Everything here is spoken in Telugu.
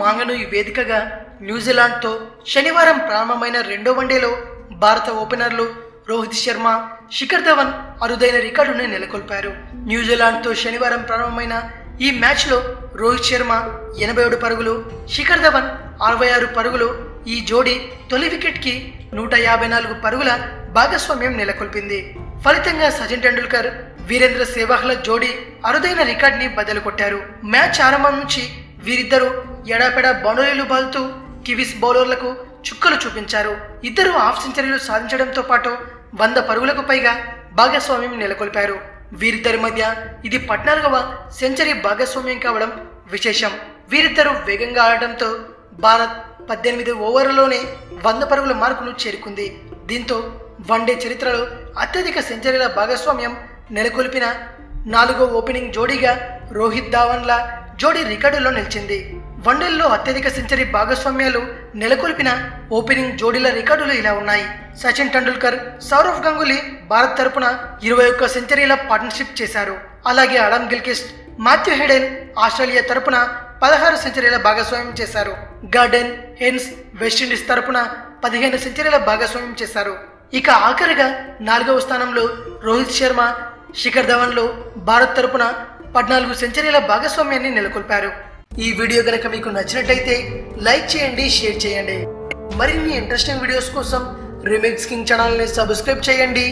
మాంగను ఈ వేదికగా న్యూజిలాండ్తో శనివారం ప్రారంభమైన రెండో వన్డేలో భారత ఓపెనర్లు రోహిత్ శర్మ శిఖర్ ధవన్ అరుదైన రికార్డును నెలకొల్పారు. న్యూజిలాండ్తో శనివారం ప్రారంభమైన ఈ మ్యాచ్లో రోహిత్ శర్మ ఎనభై ఏడు పరుగులు శిఖర్ ధవన్ అరవై ఆరు పరుగులు ఈ జోడీ తొలి వికెట్కి నూట యాభై నాలుగు పరుగుల భాగస్వామ్యం నెలకొల్పింది. ఫలితంగా సచిన్ టెండూల్కర్ వీరేంద్ర సేవాహ్ల జోడీ అరుదైన రికార్డ్ని బదలు కొట్టారు. మ్యాచ్ ఆరంభం నుంచి వీరిద్దరూ ఎడాపెడా బౌండరీలు బాల్తూ కివీస్ బౌలర్లకు చుక్కలు చూపించారు. ఇద్దరు హాఫ్ సెంచరీలు సాధించడంతో పాటు వంద పరుగులకు పైగా భాగస్వామ్యం నెలకొల్పారు. వీరిద్దరి మధ్య ఇది పద్నాలుగవ సెంచరీ భాగస్వామ్యం కావడం విశేషం. వీరిద్దరూ వేగంగా ఆడటంతో భారత్ పద్దెనిమిది ఓవర్లలోనే వంద పరుగుల మార్కును చేరుకుంది. దీంతో వన్డే చరిత్రలో అత్యధిక సెంచరీల భాగస్వామ్యం నెలకొల్పిన నాలుగో ఓపెనింగ్ జోడీగా రోహిత్ ధావన్ల జోడీ రికార్డులో నిలిచింది. వన్డేల్లో అత్యధిక సెంచరీ భాగస్వామ్యాలు నెలకొల్పిన ఓపెనింగ్ జోడీల రికార్డులు ఇలా ఉన్నాయి. సచిన్ టెండూల్కర్ సౌరవ్ గంగులీ భారత్ తరపున ఇరవై ఒక్క సెంచరీల పార్ట్నర్షిప్ చేశారు. అలాగే Adam Gilchrist Matthew Hayden Australia తరపున పదహారు సెంచరీల భాగస్వామ్యం చేశారు. గార్డెన్ హెన్స్ వెస్టిండీస్ తరపున పదిహేను సెంచరీల భాగస్వామ్యం చేశారు. ఇక ఆఖరిగా నాలుగవ స్థానంలో రోహిత్ శర్మ శిఖర్ ధవన్లు భారత్ తరపున పద్నాలుగు సెంచరీల భాగస్వామ్యాన్ని నెలకొల్పారు. ఈ వీడియో గనక మీకు నచ్చినట్లయితే లైక్ చేయండి షేర్ చేయండి. మరిన్ని ఇంట్రెస్టింగ్ వీడియోస్ కోసం రిమిక్స్ కింగ్ ఛానల్ని సబ్స్క్రైబ్ చేయండి.